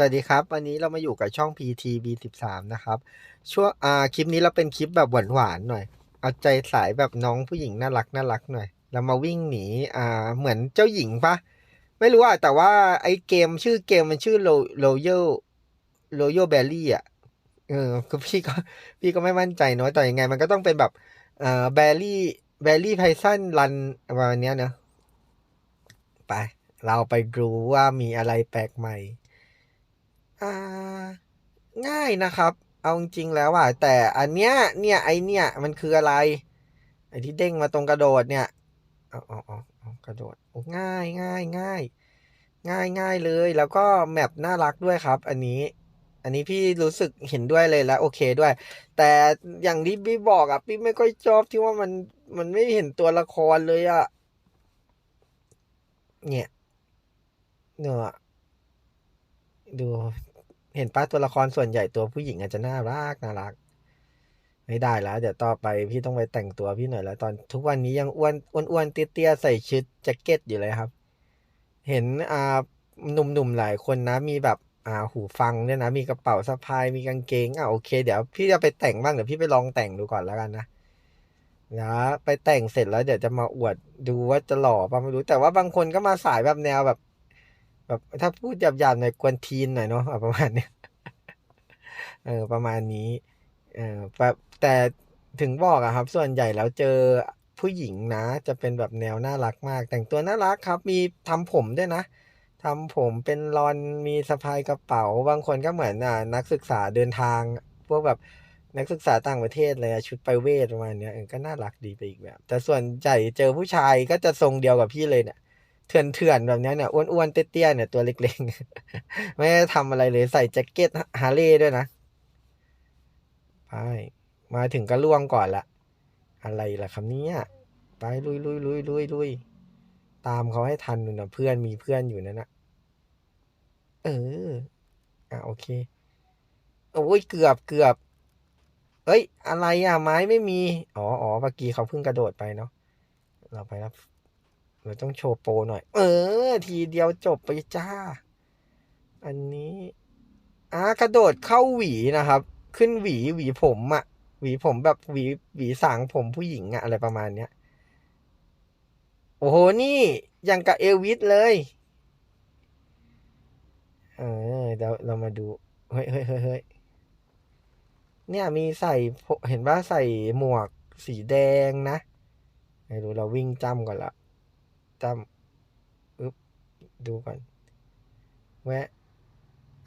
สวัสดีครับ วันนี้เรามาอยู่กับช่อง PTB13 นะครับ ช่วงอ่าคลิปนี้เราเป็นคลิปแบบหวานๆหน่อย เอาใจสายแบบน้องผู้หญิงน่ารักน่ารักหน่อย เรามาวิ่งหนีอ่าเหมือนเจ้าหญิงปะไม่รู้อะแต่ว่าไอ้เกมชื่อเกมมันชื่อ Royal Royal Berry อะเออคือพี่ก็พี่ก็ไม่มั่นใจเนาะแต่ยังไง มันก็ต้องเป็นแบบอ่า Berry Berry Python Run ประมาณเนี้ยเนอะไป เราไปดูว่ามีอะไรแปลกใหม่ อ่าง่ายนะครับ เอาจริงๆแล้วอะแต่อันเนี้ยเนี่ยไอเนี่ยมันคืออะไร ไอที่เด้งมาตรงกระโดดเนี่ยเอาเอาเอาเอากระโดดโอ้ง่ายง่ายง่ายง่ายง่ายเลย แล้วก็แมปน่ารักด้วยครับ อันนี้อันนี้พี่รู้สึกเห็นด้วยเลยแล้วโอเคด้วย แต่อย่างที่พี่บอกอะพี่ไม่ค่อยชอบที่ว่ามันมันไม่เห็นตัวละครเลยอะเนี่ยเนอะดู เห็นป้าตัวละครส่วนใหญ่ตัวผู้หญิงอาจจะน่ารักน่ารัก ไม่ได้แล้ว เดี๋ยวต่อไปพี่ต้องไปแต่งตัวพี่หน่อยแล้ว ตอนทุกวันนี้ยังอ้วนอ้วนอ้วนเตี้ยๆใส่ชุดแจ็คเก็ตอยู่เลยครับ เห็นอ่าหนุ่มๆหลายคนนะ มีแบบอ่าหูฟังเนี่ยนะมีกระเป๋าสะพายมีกางเกงอะโอเค เดี๋ยวพี่จะไปแต่งบ้างเดี๋ยวพี่ไปลองแต่งดูก่อนแล้วกันนะนะไปแต่งเสร็จแล้วเดี๋ยวจะมาอวดดูว่าจะหล่อป่ะไม่รู้แต่ว่าบางคนก็มาสายแบบแนวแบบ แบบถ้าพูดหยาบๆหน่อยกวนทีนหน่อยเนาะประมาณเนี้ยเออประมาณนี้เออแบบแต่ถึงบอกอะครับ ส่วนใหญ่แล้วเจอผู้หญิงนะ จะเป็นแบบแนวน่ารักมาก แต่งตัวน่ารักครับ มีทำผมด้วยนะทำผมเป็นรอนมีสะพายกระเป๋า บางคนก็เหมือนอ่านักศึกษาเดินทาง พวกแบบนักศึกษาต่างประเทศเลยชุดไปเวทประมาณเนี้ยก็น่ารักดีไปอีกแบบ แต่ส่วนใหญ่เจอผู้ชายก็จะทรงเดียวกับพี่เลยเนี่ย เถื่อนเถื่อนๆแบบเนี้ยเนี่ยอ้วนๆเตี้ยๆเนี่ยตัวเล็กๆ ไม่ได้ทำอะไรเลยใส่แจ็คเก็ตฮาร์เลย์ด้วยนะไปมาถึงก็ล่วงก่อนละอะไรล่ะครับเนี่ยไปลุยลุยลุยลุยลุยตามเขาให้ทันนู่นนะเพื่อนมีเพื่อนอยู่นั่นนะเอออะโอเคโอ้ยเกือบเกือบเอ้ย อะไรอะไม้ไม่มี อ๋ออ๋อเมื่อกี้เขาเพิ่งกระโดดไปเนาะเราไปแล้ว เราต้องโชว์โปรหน่อย เออ ทีเดียวจบไปจ้า อันนี้อ่ากระโดดเข้าหวีนะครับ ขึ้นหวีหวีผมอะหวีผมแบบหวีหวีสางผมผู้หญิงอะอะไรประมาณเนี้ยโอ้โห นี่อย่างกับเอลวิสเลย เออเดี๋ยวเรามาดู เฮ้ยเฮ้ยเฮ้ยเนี่ยมีใส่เห็นว่าใส่หมวกสีแดงนะ ไม่รู้เราวิ่งจ้ำก่อนละ จำอึ๊บดูก่อนแวะ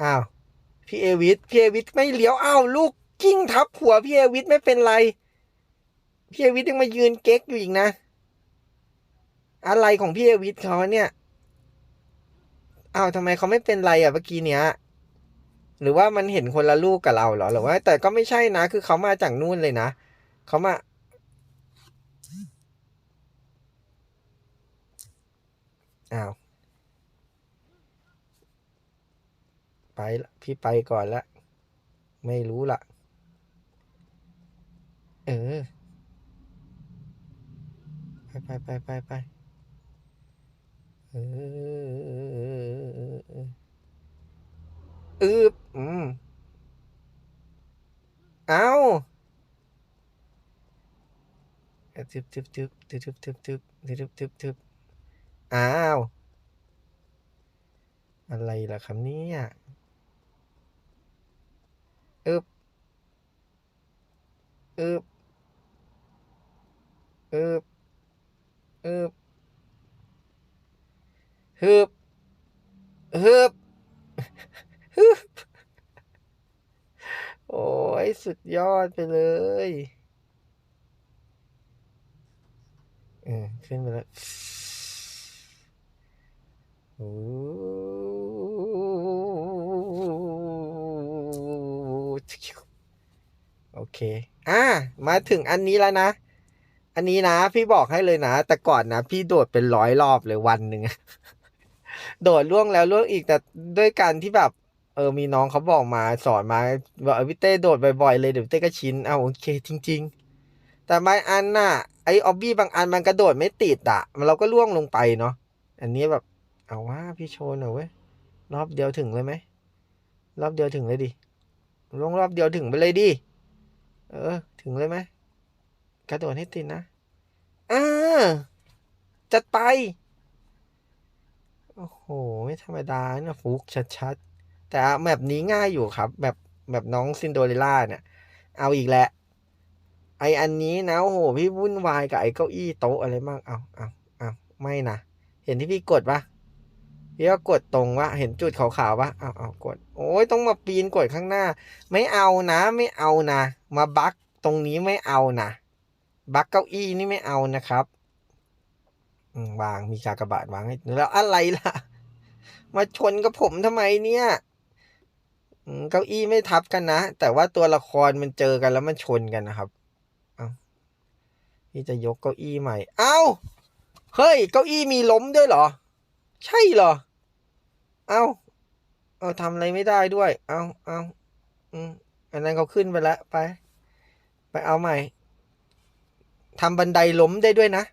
อ้าวพี่เอวิสพี่เอวิสไม่เลี้ยวอ้าวลูกกิ้งทับหัวพี่เอวิสไม่เป็นไรพี่เอวิสยังมายืนเก๊กอยู่อีกนะ อะไรของพี่เอวิสเขาเนี่ยอ้าวทำไมเขาไม่เป็นไรอะเมื่อกี้เนี้ยหรือว่ามันเห็นคนละลูกกับเราเหรอหรือว่าแต่ก็ไม่ใช่นะ คือเขามาจากนู่นเลยนะเขามา อ้าว ไปละพี่ไปก่อนละ ไม่รู้ละเออ ไปไปไปไปไปเอออืบอืมเอาทึบทึบทึบทึบทึบทึบทึบทึบทึบทึบ อ้าว อะไรล่ะครับเนี่ยอึบอึบอึบอึบฮึบฮึบฮึบโอ้ย สุดยอดไปเลยเออขึ้นไปแล้ว โอเค อ่ามาถึงอันนี้แล้วนะ อันนี้นะ พี่บอกให้เลยนะ แต่ก่อนนะ พี่โดดเป็นร้อยรอบเลยวันหนึ่ง โดดล่วงแล้วล่วงอีกแต่ด้วยการที่แบบ เออ มีน้องเขาบอกมาสอนมาบอกพี่เต้โดดบ่อยๆเลยเดี๋ยวเต้ก็ชิน เอาโอเค จริง ๆ แต่บางอันน่ะ ไอออบบี้บางอันมันกระโดดไม่ติดอะมันเราก็ล่วงลงไปเนาะ อันนี้แบบ เอาว่าพี่โชว์หน่อยเว้ยรอบเดียวถึงเลยไหมรอบเดียวถึงเลยดิลงรอบเดียวถึงไปเลยดิเออ ถึงเลยไหมกระโดดให้ติดนะอ่าจัดไป โอ้โห ไม่ธรรมดาเนี่ยฟุกชัดๆ แต่แบบนี้ง่ายอยู่ครับ แบบแบบน้องซินโดเรลล่าเนี่ย เอาอีกแหล้วไออันนี้นะ โอ้โห พี่วุ่นวายกับไอเก้าอี้โต๊ะอะไรมาก เอาเอาเอาไม่นะ เห็นที่พี่กดปะ พี่ก็กดตรงว่าเห็นจุดขาวๆปะเอาเอากด โอ้ยต้องมาปีนกดข้างหน้า ไม่เอานะ ไม่เอานะ มาบั๊กตรงนี้ไม่เอานะบั๊กเก้าอี้นี่ไม่เอานะครับวางมีกากบาทวางให้แล้วอะไรล่ะ มาชนกับผมทำไมเนี่ยเก้าอี้ไม่ทับกันนะ แต่ว่าตัวละครมันเจอกันแล้วมันชนกันนะครับ เอาพี่จะยกเก้าอี้ใหม่ เอ้า เฮ้ย เก้าอี้มีล้มด้วยเหรอ ใช่เหรอ เอ้าเอาทำอะไรไม่ได้ด้วย เอาเอาอืมอันนั้นเขาขึ้นไปแล้วไป ไปเอาใหม่ทำบันไดล้มได้ด้วยนะ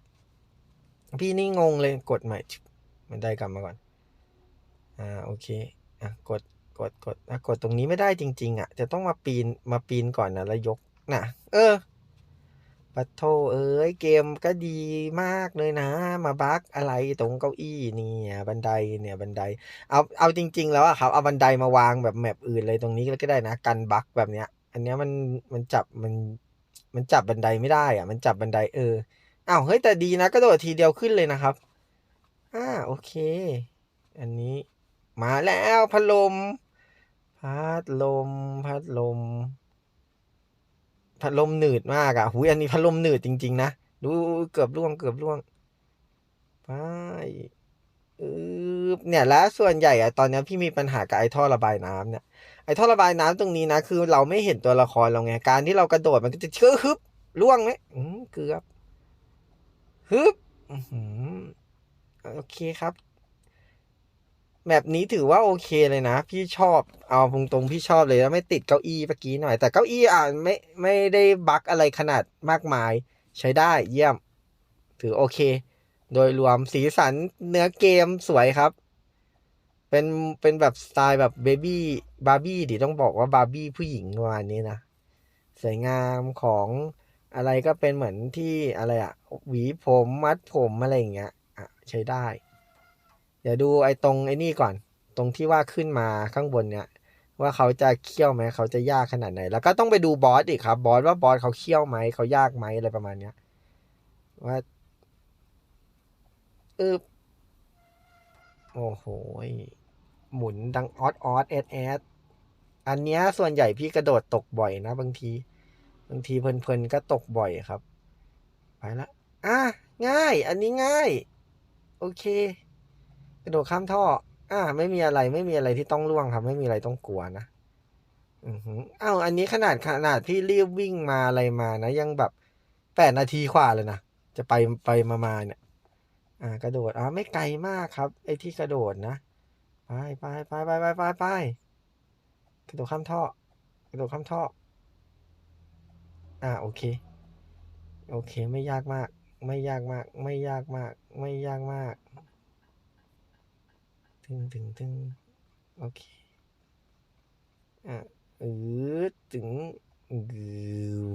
พี่นี่งงเลยกดใหม่บันไดกลับมาก่อน อ่าโอเคอะกดกดกดอะกดตรงนี้ไม่ได้จริง ๆ อะ จะต้องมาปีนมาปีนก่อนนะแล้วยกน่ะเออ ปัดโทเอ้ยเกมก็ดีมากเลยนะ มาบักอะไรตรงเก้าอี้เนี่ยบันไดเนี่ยบันได เอาเอาจริง ๆ แล้วอะครับเอาบันไดมาวางแบบแมปอื่นเลยตรงนี้ก็ได้นะกันบักแบบเนี้ย อันเนี้ยมันมันจับมันมันจับบันไดไม่ได้อะมันจับบันไดเอออ้าวเฮ้ยแต่ดีนะกระโดดทีเดียวขึ้นเลยนะครับอ่าโอเค อันนี้มาแล้วพัดลม พัดลมพัดลม พัดลมหนืดมากอะหุยอันนี้พัดลมหนืดจริง ๆ นะ ดูเกือบร่วงเกือบร่วงไปเนี่ยแล้วส่วนใหญ่อะตอนนี้พี่มีปัญหากับไอ้ท่อระบายน้ำเนี่ยไอ้ท่อระบายน้ำตรงนี้นะ คือเราไม่เห็นตัวละครเราไงการที่เรากระโดดมันก็จะเชื่อฮึบล่วงไหมเกือบฮึบโอเคครับ แบบนี้ถือว่าโอเคเลยนะ พี่ชอบเอาตรงๆพี่ชอบเลยแล้วไม่ติดเก้าอี้เมื่อกี้หน่อย แต่เก้าอี้อะไม่ไม่ได้บั๊กอะไรขนาดมากมาย ใช้ได้เยี่ยม ถือโอเค โดยรวมสีสันเนื้อเกมสวยครับ เป็นเป็นแบบสไตล์แบบเบบี้บาร์บี้ดิต้องบอกว่าบาร์บี้ผู้หญิงประมาณนี้นะสวยงามของอะไรก็เป็นเหมือนที่อะไรอะหวีผมมัดผมอะไรอย่างเงี้ยอะใช้ได้ ดี๋ยวดูไอ้ตรงไอ้นี่ก่อน ตรงที่ว่าขึ้นมาข้างบนเนี่ย ว่าเขาจะเคี่ยวไหมเขาจะยากขนาดไหน แล้วก็ต้องไปดูบอสอีกครับบอสว่าบอสเขาเคี่ยวไหมเขายากไหมอะไรประมาณเนี้ยว่าเออโอ้โหหมุนดังออดออดแอดแอดอันเนี้ยส่วนใหญ่พี่กระโดดตกบ่อยนะ บางที บางทีเพลินๆก็ตกบ่อยครับ ไปละ อะ ง่าย อันนี้ง่าย โอเค ระโดดข้ามท่อ อ่า ไม่มีอะไรไม่มีอะไรที่ต้องล่วงครับ ไม่มีอะไรต้องกลัวนะอือหืออ้าวอันนี้ขนาดขนาดพี่รีบวิ่งมาอะไรมานะ ยังแบบแปดนาทีกว่าเลยนะ จะไปไปมามาเนี่ย อ่ากระโดดอ่าไม่ไกลมากครับ ไอ้ที่กระโดดนะ ไปไปไปไปไปไปไปกระโดดข้ามท่อ กระโดดข้ามท่อ อ่าโอเค โอเค ไม่ยากมาก ไม่ยากมาก ไม่ยากมาก ไม่ยากมาก ถึงถึงถึงโอเค อะเออถึงกึ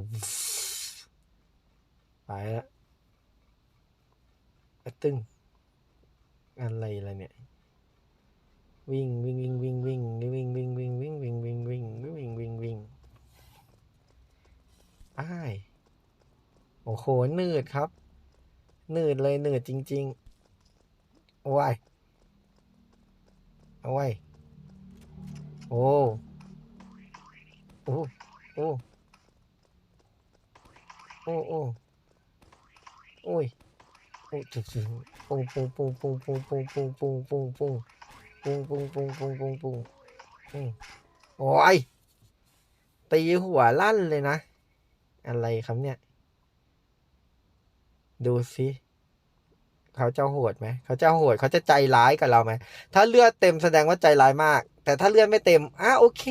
บไปละอะตึงอะไรล่ะเนี่ย วิ่งวิ่งวิ่งวิ่งวิ่งวิ่งวิ่งวิ่งวิ่งวิ่งวิ่งวิ่งวิ่งวิ่งวิ่งไปโอ้โหหนืดครับหนืดเลยหนืดจริงๆ โอ้ย เอาไว้ โอ้ โอ้ โอ้ โอ้ โอ้ โอ้ย โอ้จุดจุดปุ้งปุ้งปุ้งปุ้งปุ้งปุ้งปุ้งปุ้งปุ้งปุ้งปุ้งปุ้งปุ้งปุ้งปุ้งปุ้งปุ้งโอ้ย ตีหัวลั่นเลยนะ อะไรครับเนี่ย ดูสิ เขาจะโหดไหมเขาจะโหดเขาจะใจร้ายกับเราไหมถ้าเลือดเต็มแสดงว่าใจร้ายมาก แต่ถ้าเลือดไม่เต็มอะโอเค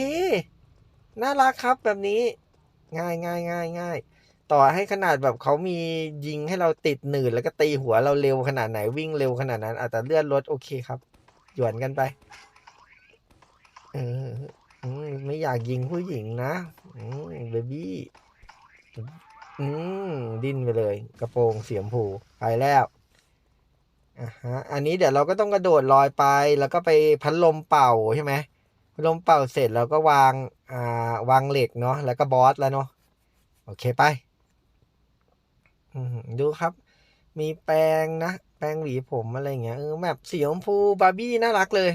น่ารักครับแบบนี้ ง่ายง่ายง่ายง่ายต่อให้ขนาดแบบเขามียิงให้เราติดหนืดแล้วก็ตีหัวเราเร็วขนาดไหนวิ่งเร็วขนาดนั้นอาจจะแต่เลือดลดโอเคครับ หยวนกันไปเออไม่อยากยิงผู้หญิงนะเบบี้อืมดิ้นไปเลย กระโปรงเสียมผูไปแล้ว อะฮะอันนี้เดี๋ยวเราก็ต้องกระโดดลอยไป แล้วก็ไปพัดลมเป่าใช่ไหมพัดลมเป่าเสร็จแล้วก็วางอ่าวางเหล็กเนาะแล้วก็บอสแล้วเนาะโอเคไปดูครับ มีแปรงนะ แปรงหวีผมอะไรเงี้ยเออแบบสีชมพูบาร์บี้น่ารักเลย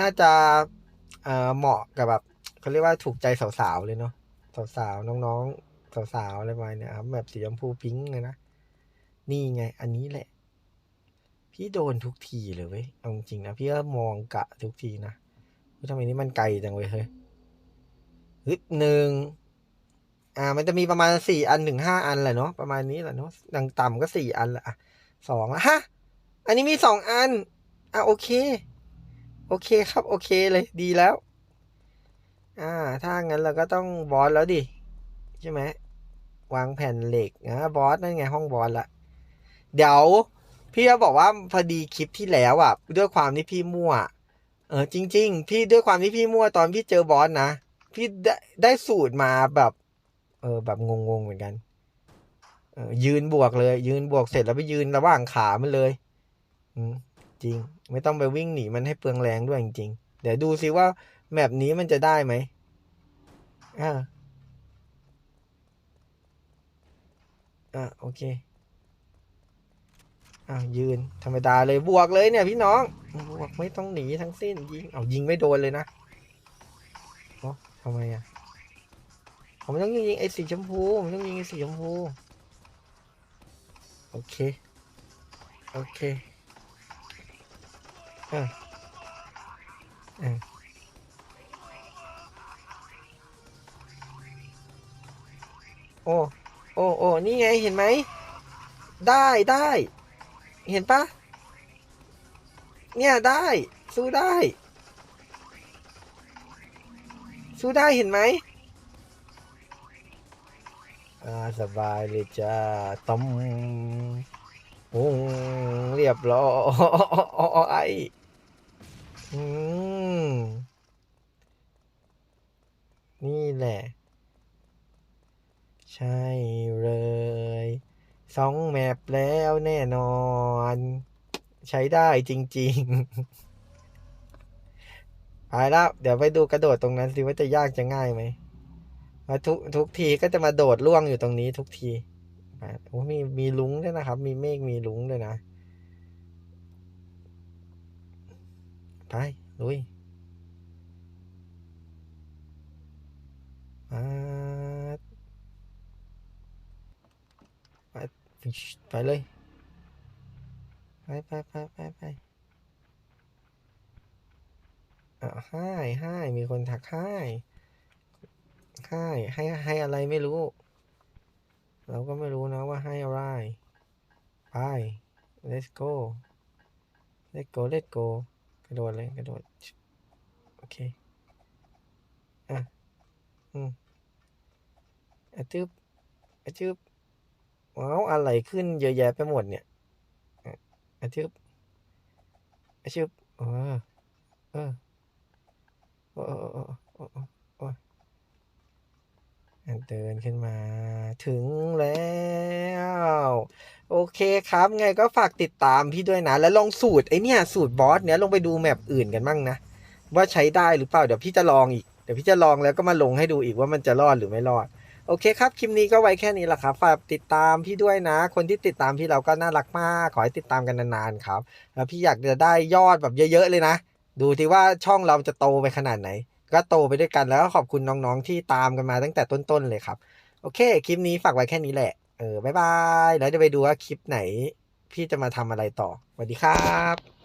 น่าจะเอ่อเหมาะกับแบบเขาเรียกว่าถูกใจสาวๆเลยเนาะสาวๆน้องๆสาวๆอะไรประมาณเนี้ยครับแบบสีชมพูพิงค์เลยนะ นี่ไง อันนี้แหละ พี่โดนทุกทีเลยเว้ย เอาจริงนะพี่ก็มองกะทุกทีนะทำไมนี่มันไกลจังเว้ยเฮ้ยฮึบหนึ่งอ่า มันจะมีประมาณสี่อันถึงห้าอันแหละเนาะประมาณนี้แหละเนาะดังต่ำก็สี่อันแหละอะสองละฮะ อันนี้มีสองอัน อะโอเค โอเคครับ โอเคเลยดีแล้ว อ่า ถ้างั้นเราก็ต้องบอสแล้วดิใช่ไหมวางแผ่นเหล็กนะบอสนั่นไงห้องบอสละเดี๋ยว พี่ก็บอกว่าพอดีคลิปที่แล้วอะ ด้วยความที่พี่มั่ว เออจริง ๆ พี่ด้วยความที่พี่มั่วตอนพี่เจอบอสนะ พี่ได้ได้สูตรมาแบบ เออแบบงงๆเหมือนกันเออยืนบวกเลย ยืนบวกเสร็จแล้วไปยืนระหว่างขามันเลย อืมจริง ไม่ต้องไปวิ่งหนีมันให้เปลืองแรงด้วยจริงๆเดี๋ยวดูซิว่าแมปนี้มันจะได้ไหมอ่าอ่าโอเค อ่ายืนธรรมดาเลยบวกเลยเนี่ยพี่น้องบวกไม่ต้องหนีทั้งสิ้นยิงเอายิงไม่โดนเลยนะเนาะทำไมอะผมต้องยิงไอ้สีชมพูผมต้องยิงไอ้สีชมพูโอเคโอเคเอ่าอ่าโอ้โอ้โอ้นี่ไงเห็นไหมได้ได้ เห็นปะเนี่ยได้ สู้ได้ สู้ได้เห็นไหมอ่าสบายเลยจ้าต้มโอ้เรียบร้อยอืมนี่แหละ ใช่เลย สองแมปแล้วแน่นอน ใช้ได้จริง ๆ ไปแล้ว เดี๋ยวไปดูกระโดดตรงนั้นสิว่าจะยากจะง่ายไหมมาทุกทุกทีก็จะมาโดดล่วงอยู่ตรงนี้ทุกทีโอ้มีมีลุงด้วยนะครับ มีเมฆมีลุงด้วยนะ ไป ลุยมา ไปเลย ไปไปไปไปไปอะให้ให้มีคนทักให้ให้ให้ให้อะไรไม่รู้ เราก็ไม่รู้นะว่าให้อะไร ไป let's go let's go let's go กระโดดเลยกระโดด โอเค อะ อืมอะจึบอะจึบ ว้าวอะไรขึ้นเยอะแยะไปหมดเนี่ยอะอะจึบอะจึบเออเออโอ้โอ้โอ้โอ้โอ้โอ้เดินขึ้นมาถึงแล้ว โอเคครับ ไงก็ฝากติดตามพี่ด้วยนะ แล้วลองสูตรไอเนี่ยสูตรบอสเนี้ยลงไปดูแมปอื่นกันบ้างนะ ว่าใช้ได้หรือเปล่า เดี๋ยวพี่จะลองอีก เดี๋ยวพี่จะลองแล้วก็มาลงให้ดูอีกว่ามันจะรอดหรือไม่รอด อเคครับ คลิปนี้ก็ไว้แค่นี้แหละครับ ฝากติดตามพี่ด้วยนะ คนที่ติดตามพี่เราก็น่ารักมาก ขอให้ติดตามกันนานๆครับ แล้วพี่อยากจะได้ยอดแบบเยอะ ๆ เลยนะ ดูที่ว่าช่องเราจะโตไปขนาดไหน ก็โตไปด้วยกันแล้วก็ขอบคุณน้องๆที่ตามกันมาตั้งแต่ต้นๆเลยครับ โอเค คลิปนี้ฝากไว้แค่นี้แหละ เออ บ๊ายบาย แล้วจะไปดูว่าคลิปไหน พี่จะมาทำอะไรต่อ สวัสดีครับ